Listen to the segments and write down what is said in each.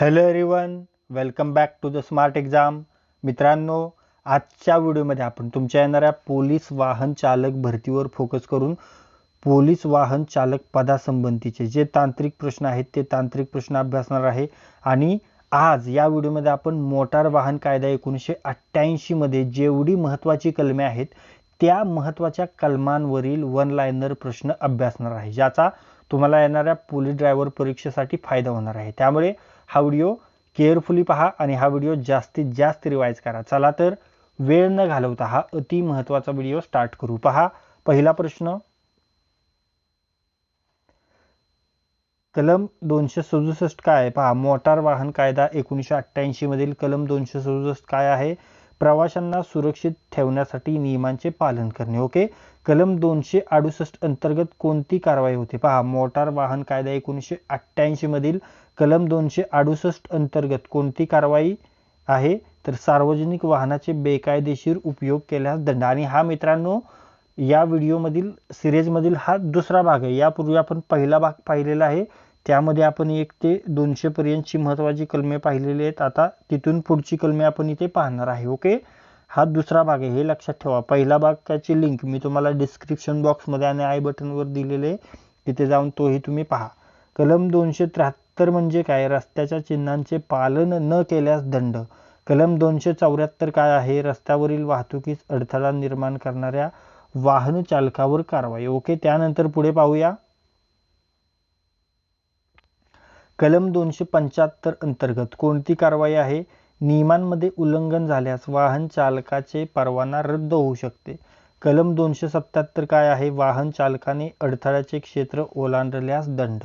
Hello everyone welcome back to the smart exam मित्रांनो आजच्या व्हिडिओमध्ये आपण तुमच्या येणाऱ्या पोलीस वाहन चालक भरतीवर फोकस करून पोलीस वाहन चालक पदासंबंधीचे जे तांत्रिक प्रश्न आहेत ते तांत्रिक प्रश्न अभ्यासणार आहे. आणि आज या व्हिडिओमध्ये आपण मोटार वाहन कायदा एकोणीसशे अठ्ठ्याऐंशीमध्ये जेवढी महत्त्वाची कलमे आहेत त्या महत्त्वाच्या कलमांवरील वन लायनर प्रश्न अभ्यासणार आहे ज्याचा तुम्हाला येणाऱ्या पोलीस ड्रायव्हर परीक्षेसाठी फायदा होणार आहे. त्यामुळे हा व्हिडिओ केअरफुली पहा आणि हा व्हिडिओ जास्तीत जास्त रिवाईज करा. चला तर वेळ न घालवता हा अति महत्त्वाचा व्हिडिओ स्टार्ट करू. पहा पहिला प्रश्न. कलम दोनशे सदुसष्ट काय आहे? पहा मोटार वाहन कायदा एकोणीसशे अठ्ठ्याऐंशी मधील कलम दोनशे सदुसष्ट काय आहे? प्रवाशांना सुरक्षित ठेवण्यासाठी नियमांचे पालन करणे. ओके? कलम दोनशे अडुसष्ट अंतर्गत कोणती कारवाई होते? पहा मोटार वाहन कायदा एकोणीसशे अठ्ठ्याऐंशी मधील कलम दोनशे अडुसष्ट अंतर्गत कोणती कारवाई आहे? तर सार्वजनिक वाहनाचे बेकायदेशीर उपयोग केल्यास दंड. आणि हा मित्रांनो या व्हिडिओमधील सिरीजमधील हा दुसरा भाग आहे. यापूर्वी आपण पहिला भाग पाहिलेला आहे. त्यामध्ये आपण एक ते दोनशेपर्यंतची महत्त्वाची कलमे पाहिलेली आहेत. आता तिथून पुढची कलमे आपण इथे पाहणार आहे ओके? हा दुसरा भाग आहे हे लक्षात ठेवा. पहिला भाग त्याची लिंक मी तुम्हाला डिस्क्रिप्शन बॉक्समध्ये आणि आय बटनवर दिलेले तिथे जाऊन तोही तुम्ही पहा. कलम दोनशे त्र्याहत्तर म्हणजे काय? रस्त्याच्या चिन्हांचे पालन न केल्यास दंड. कलम दोनशे चौऱ्याहत्तर काय आहे? रस्त्यावरील वाहतुकीस अडथळा निर्माण करणाऱ्या वाहन चालकावर कारवाई. ओके त्यानंतर पुढे पाहूया. कलम दोनशे पंच्याहत्तर अंतर्गत कोणती कारवाई आहे? नियमांमध्ये उल्लंघन झाल्यास वाहन चालकाचे परवाना रद्द होऊ शकते. कलम दोनशे सत्याहत्तर काय आहे? वाहन चालकाने अडथळ्याचे क्षेत्र ओलांडल्यास दंड.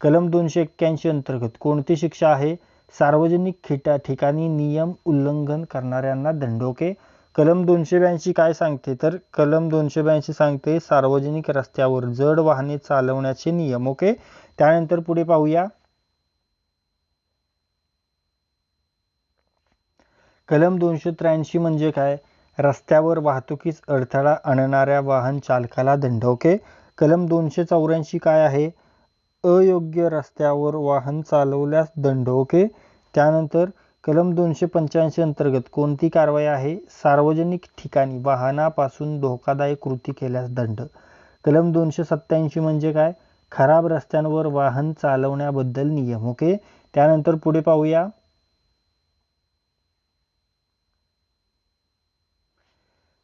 कलम दोनशे एक्क्याऐंशी अंतर्गत कोणती शिक्षा आहे? सार्वजनिक खिटा ठिकाणी नियम उल्लंघन करणाऱ्यांना दंड ओके कलम दोनशे ब्याऐंशी काय सांगते? तर कलम दोनशे ब्याऐंशी सांगते सार्वजनिक रस्त्यावर जड वाहने चालवण्याचे नियम ओके? त्यानंतर पुढे पाहूया. कलम दोनशे त्र्याऐंशी म्हणजे काय? रस्त्यावर वाहतुकीस अडथळा आणणाऱ्या वाहन चालकाला दंड ओके कलम दोनशे चौऱ्याऐंशी काय आहे? अयोग्य रस्त्यावर वाहन चालवल्यास दंड ओके? त्यानंतर कलम दोनशे पंच्याऐंशी अंतर्गत कोणती कारवाई आहे? सार्वजनिक ठिकाणी वाहनापासून धोकादायक कृती केल्यास दंड. कलम दोनशे सत्त्याऐंशी म्हणजे काय? खराब रस्त्यांवर वाहन चालवण्याबद्दल नियम ओके? त्यानंतर पुढे पाहूया.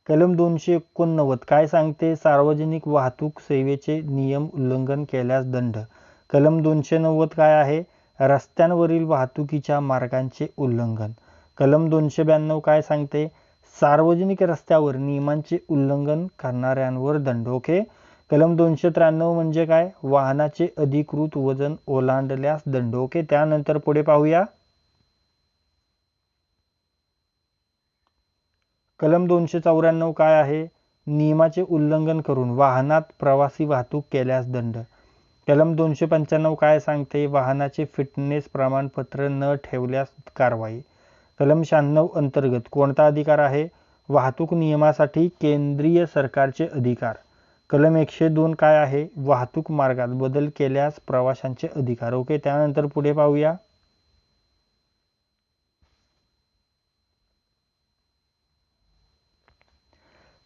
कलम दोनशे एकोणनव्वद काय सांगते? सार्वजनिक वाहतूक सेवेचे नियम उल्लंघन केल्यास दंड. कलम दोनशे नव्वद काय आहे? रस्त्यांवरील वाहतुकीच्या मार्गांचे उल्लंघन. कलम दोनशे ब्याण्णव काय सांगते? सार्वजनिक रस्त्यावर नियमांचे उल्लंघन करणाऱ्यांवर दंड ओके? कलम दोनशे त्र्याण्णव म्हणजे काय? वाहनाचे अधिकृत वजन ओलांडल्यास दंड ओके? त्यानंतर पुढे पाहूया. कलम दोनशे चौऱ्याण्णव काय आहे? नियमाचे उल्लंघन करून वाहनात प्रवासी वाहतूक केल्यास दंड. कलम दोनशे पंच्याण्णव काय सांगते? वाहनाचे फिटनेस प्रमाणपत्र न ठेवल्यास कारवाई. कलम शहाण्णव अंतर्गत कोणता अधिकार आहे? वाहतूक नियमासाठी केंद्रीय सरकारचे अधिकार. कलम एकशे दोन काय आहे? वाहतूक मार्गात बदल केल्यास प्रवाशांचे अधिकार. ओके त्यानंतर पुढे पाहूया.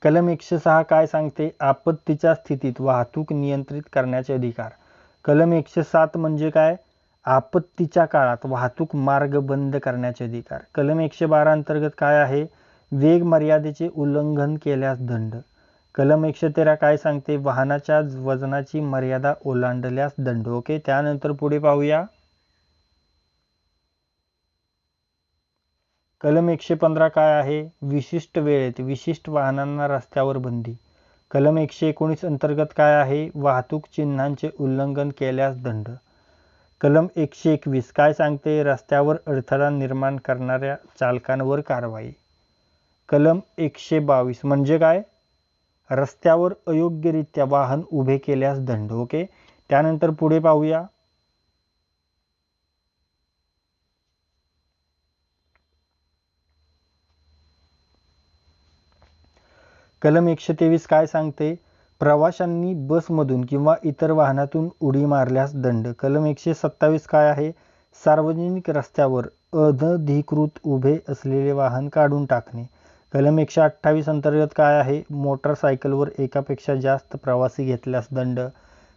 कलम एकशे सहा काय सांगते? आपत्तीच्या स्थितीत वाहतूक नियंत्रित करण्याचे अधिकार. कलम एकशे सात म्हणजे काय? आपत्तीच्या काळात वाहतूक मार्ग बंद करण्याचे अधिकार. कलम एकशे बारा अंतर्गत काय आहे? वेग मर्यादेचे उल्लंघन केल्यास दंड. कलम एकशे तेरा काय सांगते? वाहनाच्या वजनाची मर्यादा ओलांडल्यास दंड. ओके त्यानंतर पुढे पाहूया. कलम एकशे पंधरा काय आहे? विशिष्ट वेळेत विशिष्ट वाहनांना रस्त्यावर बंदी. कलम एकशे एकोणीस अंतर्गत काय आहे? वाहतूक चिन्हांचे उल्लंघन केल्यास दंड. कलम एकशे एकवीस काय सांगते? रस्त्यावर अडथळा निर्माण करणाऱ्या चालकांवर कारवाई. कलम एकशे बावीस म्हणजे काय? रस्त्यावर अयोग्यरित्या वाहन उभे केल्यास दंड ओके? त्यानंतर पुढे पाहूया. कलम एकशे तेवीस काय सांगते? प्रवाशांनी बसमधून किंवा इतर वाहनातून उडी मारल्यास दंड. कलम एकशे सत्तावीस काय आहे? सार्वजनिक रस्त्यावर अनधिकृत उभे असलेले वाहन काढून टाकणे. कलम एकशे अठ्ठावीस अंतर्गत काय आहे? मोटरसायकलवर एकापेक्षा जास्त प्रवासी घेतल्यास दंड.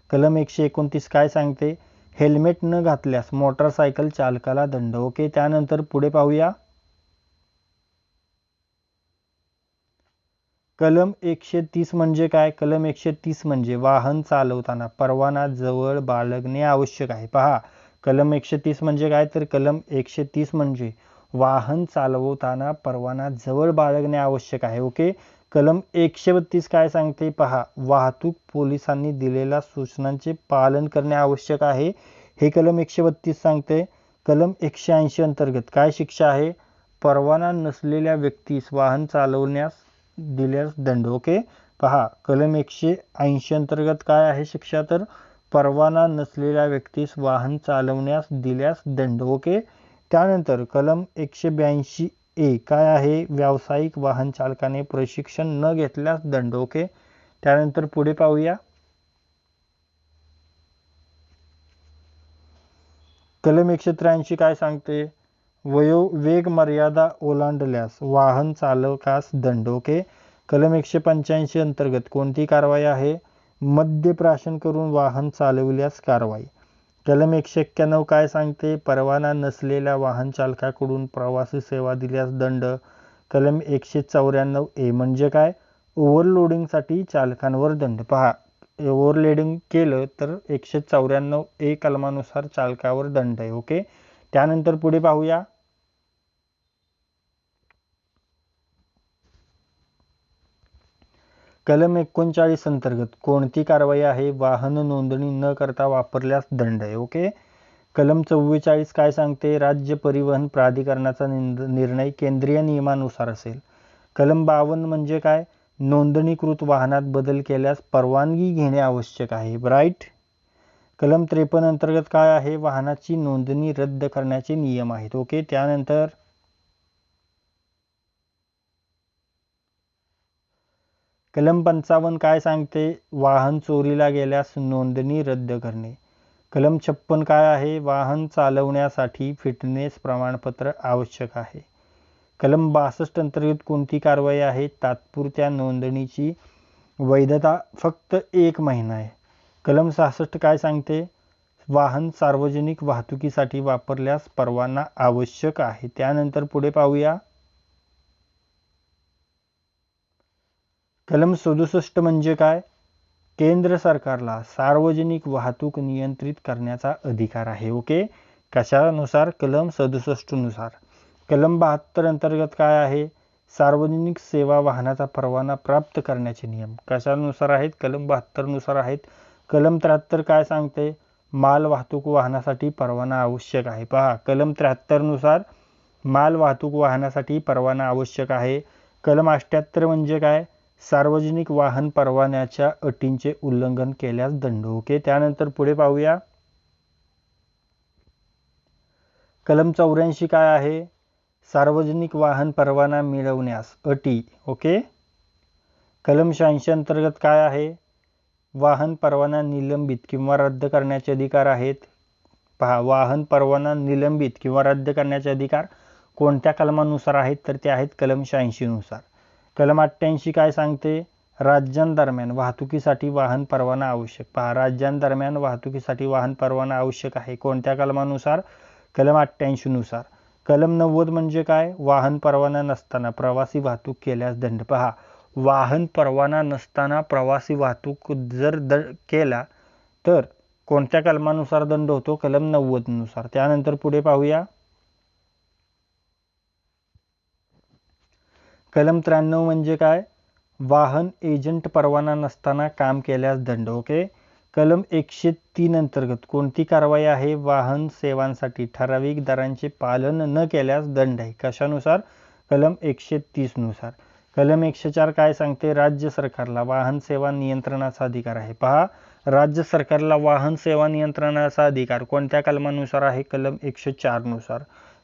कलम एकशे एकोणतीस काय सांगते? हेल्मेट न घातल्यास मोटरसायकल चालकाला दंड. ओके त्यानंतर पुढे पाहूया. कलम एकशे तीस म्हणजे काय? कलम एकशे तीस म्हणजे वाहन चालवताना परवाना जवळ बाळगणे आवश्यक आहे. पहा कलम एकशे तीस म्हणजे काय? तर कलम एकशे तीस म्हणजे वाहन चालवताना परवाना जवळ बाळगणे आवश्यक आहे. ओके? कलम एकशे बत्तीस काय सांगते? पहा वाहतूक पोलिसांनी दिलेल्या सूचनांचे पालन करणे आवश्यक आहे. हे कलम एकशे बत्तीस सांगते. कलम एकशे ऐंशी अंतर्गत काय शिक्षा आहे? परवाना नसलेल्या व्यक्तीस वाहन चालवण्यास दिल्यास दंड. ओके? पहा कलम एकशे ऐंशी अंतर्गत काय आहे शिक्षा? तर परवाना नसलेल्या व्यक्तीस वाहन चालवण्यास दिल्यास दंड. ओके? त्यानंतर कलम एकशे ब्याऐंशी ए काय आहे? व्यावसायिक वाहन चालकाने प्रशिक्षण न घेतल्यास दंड. ओके? त्यानंतर पुढे पाहूया. कलम एकशे त्र्याऐंशी काय सांगते? वयो वेग मर्यादा ओलांडल्यास वाहन चालकास दंड ओके कलम एकशे पंच्याऐंशी अंतर्गत कोणती कारवाई आहे? मद्यप्राशन करून वाहन चालविल्यास कारवाई. कलम एकशे एक्क्याण्णव काय सांगते? परवाना नसलेल्या वाहन चालकाकडून प्रवासी सेवा दिल्यास दंड. कलम एकशे चौऱ्याण्णव ए म्हणजे काय? ओव्हरलोडिंगसाठी चालकांवर दंड. पहा ओव्हरलोडिंग केलं तर एकशे चौऱ्याण्णव ए कलमानुसार चालकावर दंड आहे ओके? त्यानंतर पुढे पाहूया. कलम एकोणचाळीस अंतर्गत कोणती कारवाई आहे? वाहन नोंदणी न करता वापरल्यास दंड आहे. ओके? कलम चव्वेचाळीस काय सांगते? राज्य परिवहन प्राधिकरणाचा निर्णय केंद्रीय नियमानुसार असेल. कलम बावन्न म्हणजे काय? नोंदणीकृत वाहनात बदल केल्यास परवानगी घेणे आवश्यक आहे. राईट? कलम त्रेपन्न अंतर्गत काय आहे? वाहनाची नोंदणी रद्द करण्याचे नियम आहेत. ओके त्यानंतर कलम पंचावन्न काय सांगते? वाहन चोरीला गेल्यास नोंदणी रद्द करणे. कलम छप्पन काय आहे? वाहन चालवण्यासाठी फिटनेस प्रमाणपत्र आवश्यक आहे. कलम बासष्ट अंतर्गत कोणती कारवाई आहे? तात्पुरत्या नोंदणीची वैधता फक्त एक महिना आहे. कलम सहासष्ट काय सांगते? वाहन सार्वजनिक वाहतुकीसाठी वापरल्यास परवाना आवश्यक आहे. त्यानंतर पुढे पाहूया. कलम सदुसष्ट म्हणजे काय? केंद्र सरकारला सार्वजनिक वाहतूक नियंत्रित करण्याचा अधिकार आहे. ओके? कशानुसार? कलम सदुसष्टनुसार. कलम बहात्तर अंतर्गत काय आहे? सार्वजनिक सेवा वाहनाचा परवाना प्राप्त करण्याचे नियम कशानुसार आहेत? कलम बहात्तरनुसार आहेत. कलम त्र्याहत्तर काय सांगते? माल वाहतूक वाहनासाठी परवाना आवश्यक आहे. पहा कलम त्र्याहत्तरनुसार माल वाहतूक वाहनासाठी परवाना आवश्यक आहे. कलम अष्ट्याहत्तर म्हणजे काय? सार्वजनिक वाहन परवान्याच्या अटींचे उल्लंघन केल्यास दंड. ओके त्यानंतर पुढे पाहूया. कलम चौऱ्याऐंशी काय आहे? सार्वजनिक वाहन परवाना मिळवण्यास अटी. ओके? कलम शहाऐंशी अंतर्गत काय आहे? वाहन परवाना निलंबित किंवा रद्द करण्याचे अधिकार आहेत? पहा वाहन परवाना निलंबित किंवा रद्द करण्याचे अधिकार कोणत्या कलमानुसार आहेत? तर ते आहेत कलम शहाऐंशीनुसार. कलम अठ्ठ्याऐंशी काय सांगते? राज्यांदरम्यान वाहतुकीसाठी वाहन परवाना आवश्यक. पहा राज्यांदरम्यान वाहतुकीसाठी वाहन परवाना आवश्यक आहे. कोणत्या कलमानुसार? कलम अठ्ठ्याऐंशीनुसार. कलम नव्वद म्हणजे काय? वाहन परवाना नसताना प्रवासी वाहतूक केल्यास दंड. पहा वाहन परवाना नसताना प्रवासी वाहतूक जर द केला तर कोणत्या कलमानुसार दंड होतो? कलम नव्वदनुसार त्यानंतर पुढे पाहूया. कलम त्र्याण्णव म्हणजे काय? वाहन एजंट परवाना नसताना काम केल्यास दंड ओके? कलम एकशे तीन अंतर्गत कोणती कारवाई आहे? वाहन सेवांसाठी ठराविक दरांचे पालन न केल्यास दंड आहे. कशानुसार? कलम एकशे तीसनुसार कलम एकशे चार काय सांगते? राज्य सरकारला वाहन सेवा नियंत्रणाचा अधिकार आहे. पहा राज्य सरकारला वाहन सेवा नियंत्रणाचा अधिकार कोणत्या कलमानुसार आहे? कलम एकशे चारनुसार.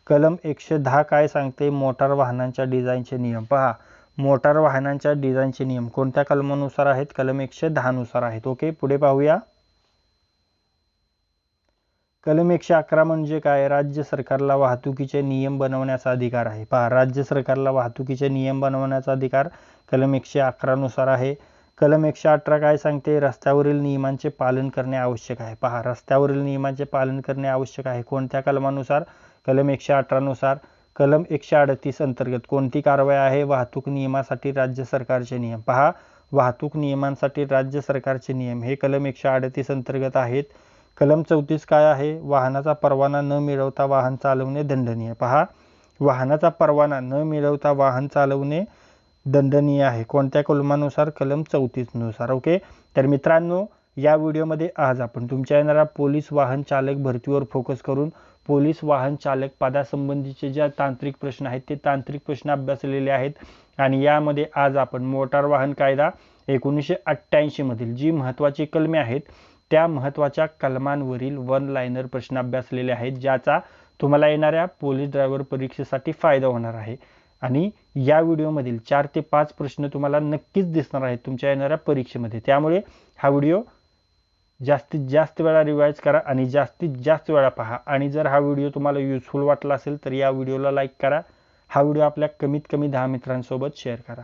कलम एकशे दहा काय सांगते? मोटार वाहनांच्या डिझाईनचे नियम. पहा मोटार वाहनांच्या डिझाईनचे नियम कोणत्या कलमानुसार आहेत? कलम एकशे दहानुसार आहेत. ओके पुढे पाहूया. कलम एकशे अकरा म्हणजे काय? राज्य सरकारला वाहतुकीचे नियम बनवण्याचा अधिकार आहे. पहा राज्य सरकारला वाहतुकीचे नियम बनवण्याचा अधिकार कलम एकशे अकरानुसार आहे. कलम एकशे अठरा काय सांगते? रस्त्यावरील नियमांचे पालन करणे आवश्यक आहे. पहा रस्त्यावरील नियमांचे पालन करणे आवश्यक आहे. कोणत्या कलमानुसार? कलम एकशे अठरानुसार. कलम एकशे अडतीस अंतर्गत कोणती कारवाई आहे? वाहतूक नियमासाठी राज्य सरकारचे नियम. पहा वाहतूक नियमांसाठी राज्य सरकारचे नियम. हे कलम एकशे अडतीस अंतर्गत आहेत. कलम चौतीस काय आहे? वाहनाचा परवाना न मिळवता वाहन चालवणे दंडनीय. पहा वाहनाचा परवाना न मिळवता वाहन चालवणे दंडनीय आहे. कोणत्या कलमानुसार? कलम चौतीसनुसार. ओके? तर मित्रांनो या व्हिडिओमध्ये आज आपण तुमच्या येणाऱ्या पोलीस वाहन चालक भरतीवर फोकस करून पोलीस वाहन चालक पदासंबंधीचे ज्या तांत्रिक प्रश्न आहेत ते तांत्रिक प्रश्न अभ्यासलेले आहेत. आणि यामध्ये आज आपण मोटार वाहन कायदा एकोणीसशे अठ्ठ्याऐंशी मधील जी महत्त्वाची कलमे आहेत त्या महत्त्वाच्या कलमांवरील वन लायनर प्रश्न अभ्यासलेले आहेत ज्याचा तुम्हाला येणाऱ्या पोलीस ड्रायव्हर परीक्षेसाठी फायदा होणार आहे. आणि या व्हिडिओमधील चार ते पाच प्रश्न तुम्हाला नक्कीच दिसणार आहेत तुमच्या येणाऱ्या परीक्षेमध्ये. त्यामुळे हा व्हिडिओ जास्तीत जास्त वेळा रिवाईज करा आणि जास्तीत जास्त वेळा पहा. आणि जर हा व्हिडिओ तुम्हाला युजफुल वाटला असेल तर या व्हिडिओला लाईक करा. हा व्हिडिओ आपल्या कमीत कमी दहा मित्रांसोबत शेअर करा.